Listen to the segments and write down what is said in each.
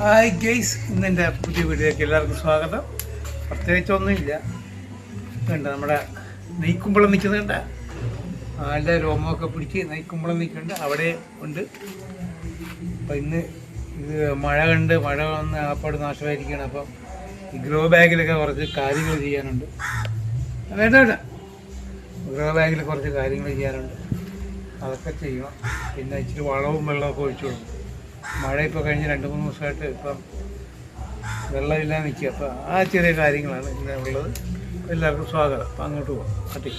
Hi guys ഇന്നെന്റെ പുതിയ വീഡിയോയിലേക്ക് എല്ലാവർക്കും സ്വാഗതം. പ്രത്യേകിച്ചൊന്നുമില്ല. കണ്ട നമ്മുടെ നെയ്ക്കുമ്പളം നിൽക്കുന്നുണ്ട് ആളുടെ രോമമൊക്കെ പിടിച്ച് നെയ്ക്കുമ്പളം നിൽക്കുന്നുണ്ട്. അവിടെ ഉണ്ട്. അപ്പം ഇന്ന് ഇത് മഴ കണ്ട് മഴ വന്ന് ആപ്പാട് നാശമായിരിക്കുകയാണ്. അപ്പം ഈ ഗ്രോ ബാഗിലൊക്കെ കുറച്ച് കാര്യങ്ങൾ ചെയ്യാനുണ്ട്. വേണ്ട വേണ്ട. ഗ്രോ ബാഗിൽ കുറച്ച് കാര്യങ്ങൾ ചെയ്യാനുണ്ട്. അതൊക്കെ ചെയ്യണം. പിന്നെ ഇച്ചിരി വളവും വെള്ളമൊക്കെ ഒഴിച്ചു കൊടുക്കും മഴ ഇപ്പോൾ കഴിഞ്ഞ് രണ്ട് മൂന്ന് ദിവസമായിട്ട് ഇപ്പം വെള്ളമില്ലാതെ നിൽക്കുക. അപ്പോൾ ആ ചെറിയ കാര്യങ്ങളാണ് ഇന്ന് ഉള്ളത്. എല്ലാവർക്കും സ്വാഗതം. അപ്പം അങ്ങോട്ട് പോകാം. കട്ടി.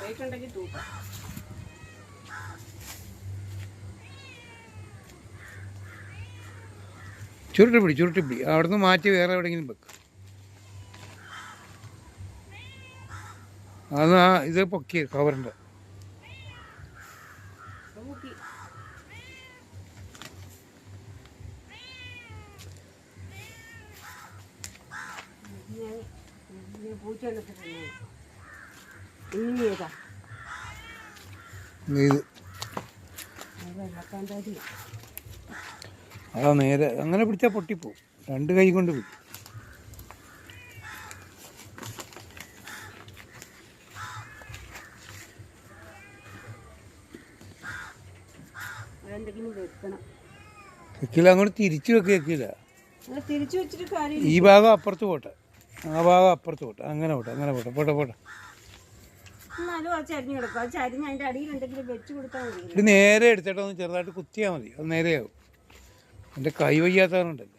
വെയിറ്റുണ്ടെങ്കിൽ തൂക്കാം. ചുരുട്ടി പിടി ചുരുട്ടി പിടി. അവിടുന്ന് മാറ്റി വേറെ എവിടെയെങ്കിലും വെക്കും. അത് ആ ഇത് പൊക്കി കവറിന്റെ. ഇത്. അത് നേരെ അങ്ങനെ പിടിച്ചാൽ പൊട്ടിപ്പോവും. രണ്ട് കൈ കൊണ്ട് പിടി അതെന്തെങ്കിലും വെക്കണം. വെക്കില്ല അങ്ങോട്ട് തിരിച്ചു വെക്കി വെക്കില്ല ഈ ഭാഗം അപ്പുറത്ത് പോട്ടെ. ആ ഭാഗം അപ്പുറത്ത് പോട്ടെ. അങ്ങനെ പോട്ടെ അങ്ങനെ പോട്ടെ. പോട്ടെ പോട്ടെ. ഇത് നേരെ എടുത്തേട്ടോ ഒന്ന് ചെറുതായിട്ട് കുത്തിയാൽ മതി. അത് നേരെയാവും. എന്റെ കൈ വയ്യാത്തവരുണ്ടല്ലേ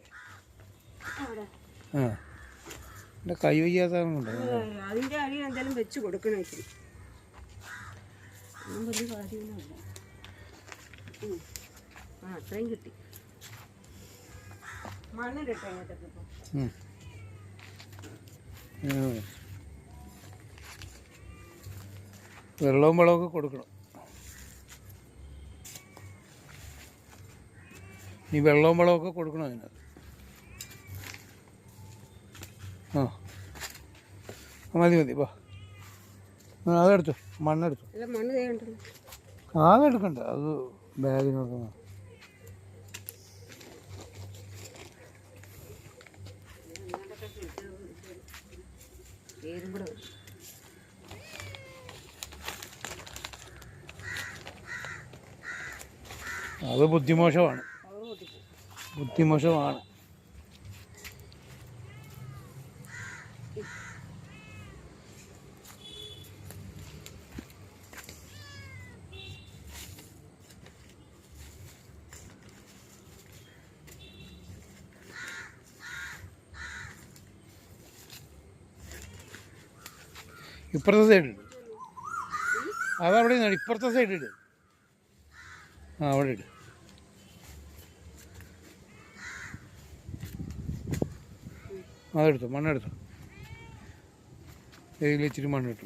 ആ. എന്റെ കൈ വയ്യാത്തവരുണ്ട് അതിന്റെ അടിയിൽ വെച്ച് കൊടുക്കണം വലിയ കാര്യമൊന്നുമില്ല. ആ അത്രയും കിട്ടി. ഇങ്ങോട്ടൊക്കെ. വെള്ളവും വളമൊക്കെ കൊടുക്കണം. ഈ വെള്ളവും വളമൊക്കെ കൊടുക്കണം അതിനകത്ത്? ആ. മതി മതി വാ. അതെടുത്തു മണ്ണെടുത്തു അല്ല മണ്ണ് തേണ്ടല്ലോ ആ, അതെടുക്കണ്ട അത് ബാഗിനൊക്കെ. അത് ബുദ്ധിമോശമാണ്. ബുദ്ധിമോശമാണ്. ഇപ്പുറത്തെ സൈഡ് ഇട്. അതവിടെ ഇപ്പുറത്തെ സൈഡ് ഇട്. ആ അവിടെ ഇട്. അതെടുത്തു മണ്ണെടുത്തു. ഇതിൽ ഇച്ചിരി മണ്ണിട്ടു.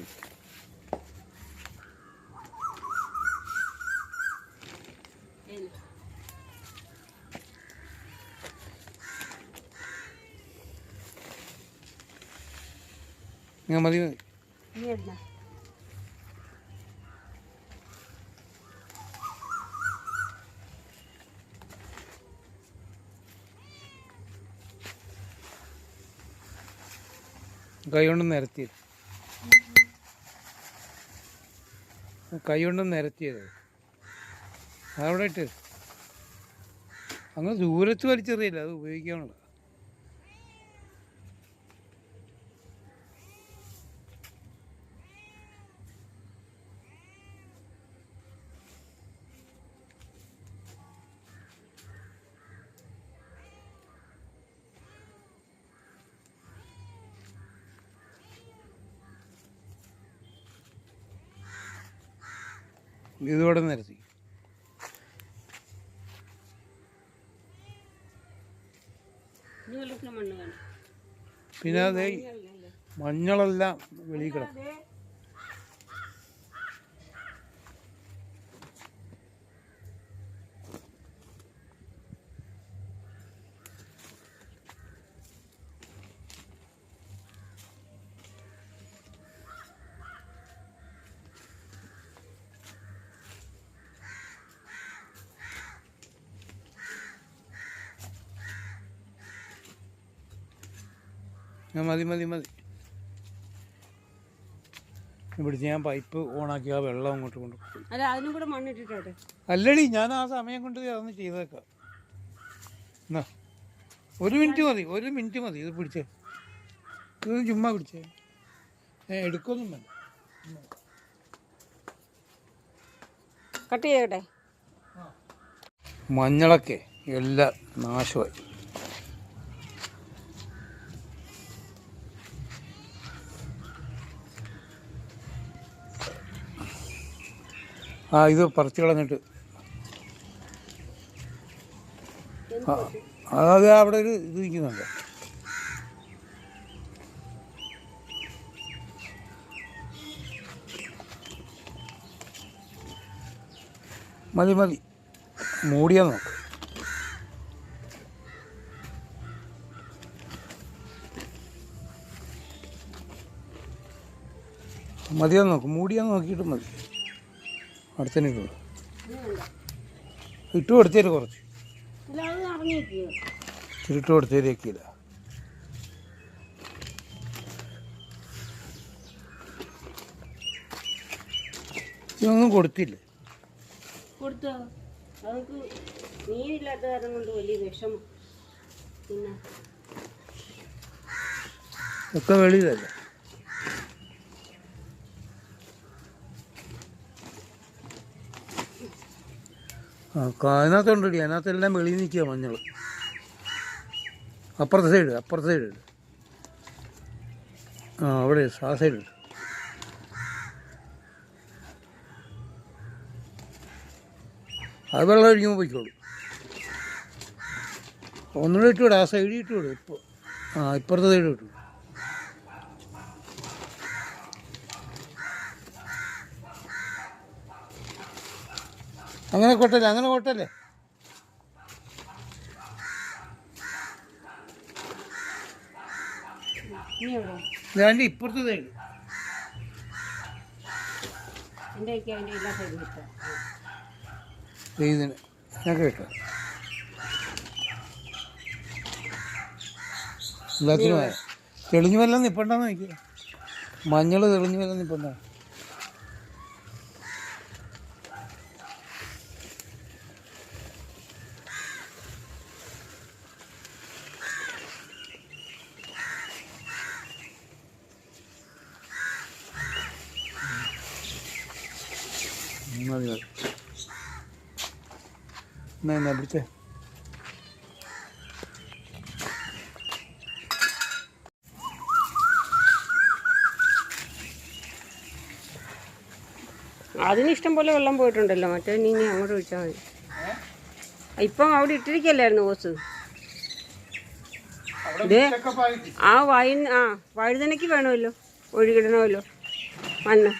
ഞാൻ മതി. മതി ഇനി നിരത്തിയത്. കൈ കൊണ്ട് നിരത്തി കൈ കൊണ്ട് നിരത്തിയത്. അതവിടെ ഇട്ട്. അങ്ങ് ദൂരത്ത് വലിച്ചെറിയില്ല അത് ഉപയോഗിക്കാനുള്ള ഇതോടെ നിരത്തി. പിന്നെ അതെ മഞ്ഞളെല്ലാം വെളിയിൽ കിടക്കും. മതി മതി മതി. പിടിച്ച് ഞാൻ പൈപ്പ് ഓണാക്കി ആ വെള്ളം അങ്ങോട്ട് കൊണ്ടു അല്ലടി ഞാൻ ആ സമയം കൊണ്ട് അതൊന്ന് ചെയ്തേക്കാം. എന്നാ ഒരു മിനിറ്റ് മതി ഒരു മിനിറ്റ് മതി. ഇത് പിടിച്ചേ. ഇത് ചുമ്മാ പിടിച്ചേ. ഏ എടുക്കൊന്നും വേണ്ട. കട്ട് ചെയ്യട്ടെ? മഞ്ഞളൊക്കെ എല്ലാം നാശമായി. ആ ഇത് പറിച്ചു കളഞ്ഞിട്ട്. അതായത് അത് അവിടെ ഒരു ഇത് നിൽക്കുന്നുണ്ട്. മതി മതി. മൂടിയാ നോക്ക്. മതിയാ നോക്ക്. മൂടിയാ നോക്കിയിട്ട് മതി. അടുത്തന്നെ ഇട്ടു. ഇട്ട് കൊടുത്തേര് കുറച്ച്. ഇട്ട് കൊടുത്തേരേക്കില്ല. ഇതൊന്നും കൊടുത്തില്ല. കൊടുത്തോ. അവർക്ക് നീരില്ലാത്ത കാരണം കൊണ്ട് വലിയ വിഷമം. പിന്നെ ഒക്കെ വെളിയിലല്ല? അതിനകത്തുണ്ടടി അതിനകത്തെല്ലാം വെളിയിൽ നിൽക്കുക മഞ്ഞൾ അപ്പുറത്തെ സൈഡ് അപ്പുറത്തെ സൈഡ് ആ അവിടെ ആ സൈഡ് അത് വെള്ളം ഒഴിക്കുമ്പോൾ പോയിക്കോളൂ. ഒന്നുകൂടെ ഇട്ടുവിടും ആ സൈഡിൽ ഇട്ടുവിടും ഇപ്പോൾ ആ ഇപ്പുറത്തെ സൈഡ് ഇട്ടു അങ്ങനെ കൊട്ടല്ലേ അങ്ങനെ കൊട്ടല്ലേ? ഞാൻ ഇപ്പുറത്ത് തേടി ഇതിന് കേട്ടോ എല്ലാത്തിനും തെളിഞ്ഞു വല്ലതും നിപ്പണ്ടെന്ന് എനിക്ക് മഞ്ഞൾ തെളിഞ്ഞു വല്ലതും നിപ്പണ്ട? മതി മതി. എന്നാ എന്നാ പിടിച്ചേ. അതിന് ഇഷ്ടം പോലെ വെള്ളം പോയിട്ടുണ്ടല്ലോ. മറ്റേ നീ ഇനി അങ്ങോട്ട് ഒഴിച്ചാൽ മതി. ഇപ്പം അവിടെ ഇട്ടിരിക്കല്ലായിരുന്നു ഓസ്. ആ വൈൻ ആ വഴുതനയ്ക്ക് വേണമല്ലോ. ഒഴുകിടണമല്ലോ. മണ്ണ്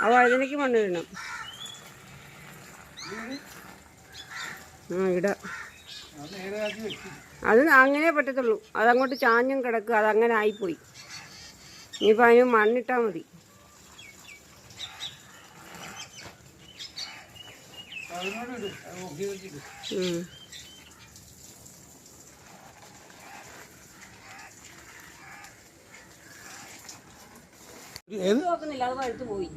ആ വഴുതനയ്ക്ക് മണ്ണിടണം ഇടണം ആ ഇടാം. അത് അങ്ങനെ പറ്റത്തുള്ളൂ. അതങ്ങോട്ട് ചാഞ്ഞും കിടക്കുക അതങ്ങനെ ആയിപ്പോയി. ഇനിയിപ്പോൾ അതിന് മണ്ണിട്ടാൽ മതി. നോക്കുന്നില്ല. അത് പഴുത്ത് പോയി.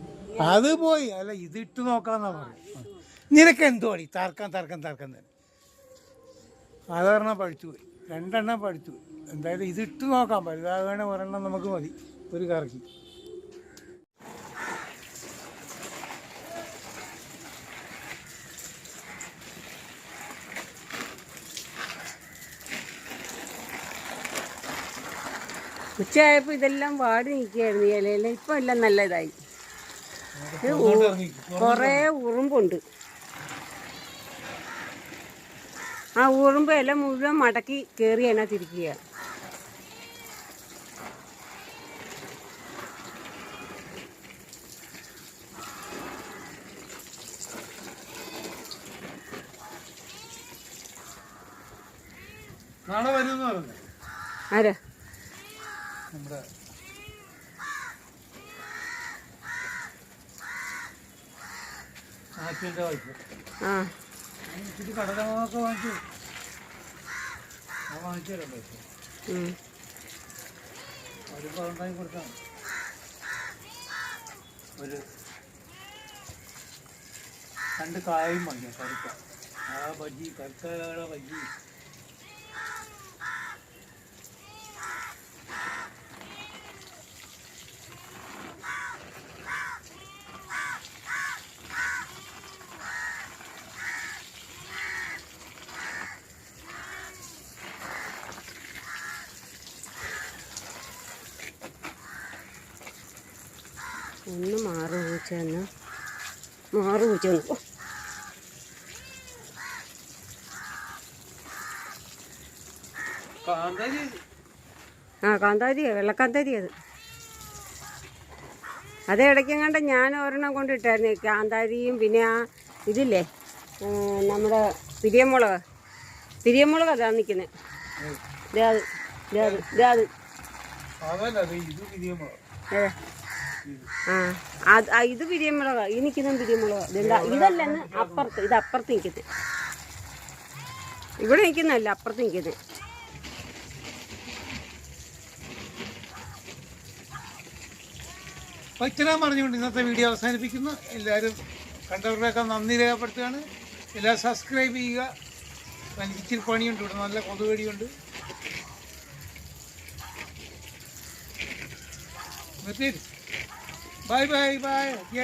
അത് പോയി. അല്ല ഇത് ഇട്ട് നോക്കാന്നാ പറയും നിനക്ക് എന്തു പണി തർക്കം തർക്കം തർക്കം തന്നെ. സാധാരണ പഠിച്ചു പോയി. രണ്ടെണ്ണം പഠിച്ചു പോയി. എന്തായാലും ഇത് ഇട്ട് നോക്കാം. വലുതാകണേ ഒരെണ്ണം നമുക്ക് മതി. ഒരു കറക്കി. ഉച്ചയായപ്പോൾ ഇതെല്ലാം വാടി നിൽക്കുകയായിരുന്നു. ഇലയിൽ ഇപ്പം എല്ലാം നല്ല ഇതായി. ഇത് ഉ- കുറേ ഉറുമ്പുണ്ട്. ആ ഉറുമ്പ് എല്ലാം മുഴുവൻ മടക്കി കയറി എന്നാ തിരിക്കുക ആരാ? നമ്മുടെ ആ. കടലമാവൊക്കെ വാങ്ങിച്ചു വാങ്ങിച്ചു തരാം പൈസ. ഒരു ഉണ്ടാക്കി കൊടുക്കാം ഒരു രണ്ട് കായും വാങ്ങിയ കറുക്ക ആ ബജി കറുക്കയുടെ ബജ്ജി. ഒന്ന് മാറു പൂച്ച എന്ന് മാറു പൂച്ച ഒന്ന്. ആ കാന്താരി വെള്ളക്കാന്താരി അത്. അതേ ഇടയ്ക്ക് കണ്ട ഞാൻ ഒരെണ്ണം കൊണ്ടിട്ടായിരുന്നു കാന്താരിയും പിന്നെ ആ ഇതില്ലേ നമ്മുടെ പിരിയമുളക്. പിരിയമുളക് അതാ നിൽക്കുന്നത് ഇതാ അത് ഇതാ അത് ഇതാ അത്. അതല്ല അത് ഇത് ഏ. ആ ഇത് പിരിയമുളക് ഈ നിൽക്കുന്ന പിരിയമുളക് ഇതല്ലെന്ന് അപ്പുറത്ത് ഇത് അപ്പുറത്ത് നിൽക്കുന്നത് ഇവിടെ നിൽക്കുന്നതല്ല അപ്പുറത്ത് നിൽക്കുന്നത് ഇത്രയും പറഞ്ഞുകൊണ്ട് ഇന്നത്തെ വീഡിയോ അവസാനിപ്പിക്കുന്നു. എല്ലാവരും കണ്ടവരുടെയൊക്കെ നന്ദി രേഖപ്പെടുത്തുകയാണ്. എല്ലാവരും സബ്സ്ക്രൈബ് ചെയ്യുക. ഇച്ചിരി പണിയുണ്ട്. ഇവിടെ നല്ല കൊതുകടിയുണ്ട്. 拜拜拜，再见。